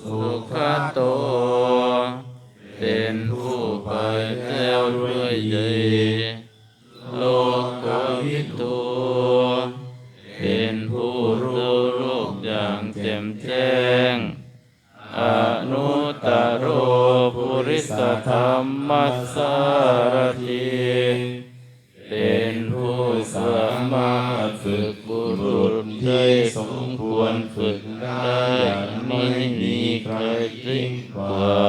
สุขโต เป็นผู้ไปแล้วด้วยดีโลกวิทูเป็นผู้รู้โลกอย่างแจ่มแจ้ง อนุตตรโรปุริสธรรมสารถี ฝึกได้ไม่มีใครยิ่งกว่า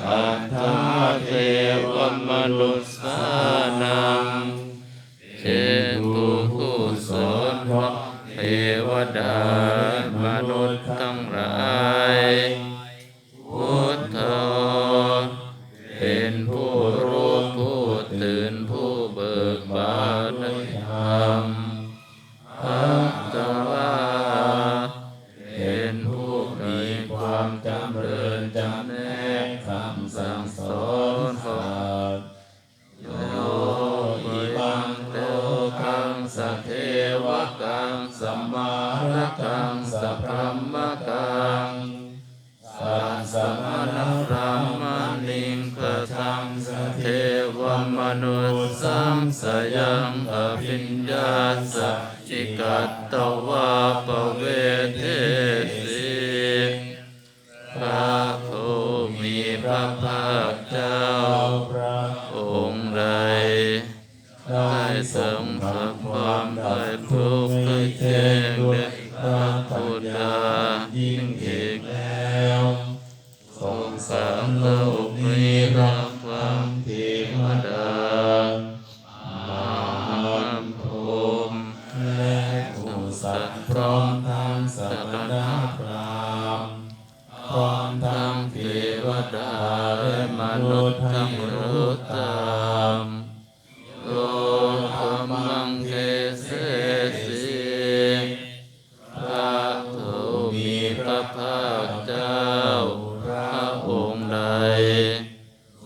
สัทธาเทวมนุษสานังเชตุผู้สอนเพระเทวดามนุษย์ กังสัพพมกังสัสมณพรามานิงกะทังสเทวมนุสสังสยังอภิญญาสัจิกัตตวาปเวเทสีพระผู้มีพระภาคเจ้าพระองค์ใดได้ทรงสักความได้ทุกข์ได้แจ้ง สัตว์พร้อมทั้งสัตว์ดาพรามพร้อมทั้งเทวดาและมนุษย์ทั้งรู้ตามโลกมังเกเสสีพระผู้มีพระภาคเจ้าพระองค์ใด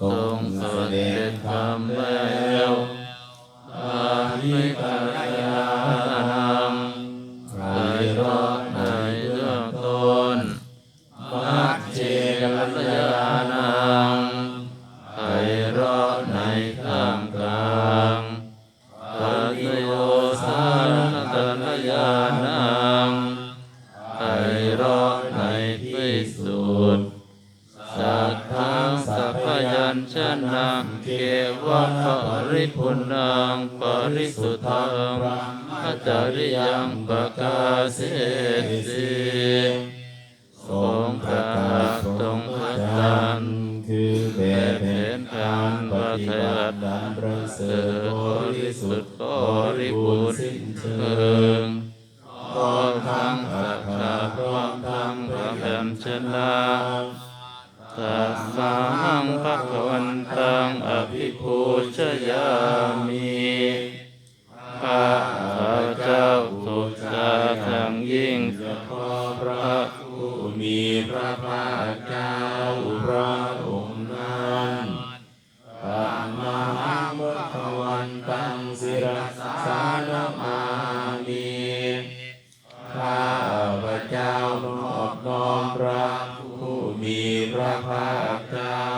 ทรงเสด็จธรรมแล้ว ญาณังใครรักในที่สุดสัทธังสัพยัญชนะเกวะปริปุณังปริสุทธังมัจจริยังปกาเสสิทรงประกาศทรงพัฒนันคือแบบเห็นการปฏิบัติ เสเสริริฐบริสุทธิ์บริบูรณ์สิ้นเชิงงพร้อมทั้งอัตถาพร้อมทั้งพระแผ่นชนะตัสสังภะคะวันตังอภิภูชยามี ภาพนา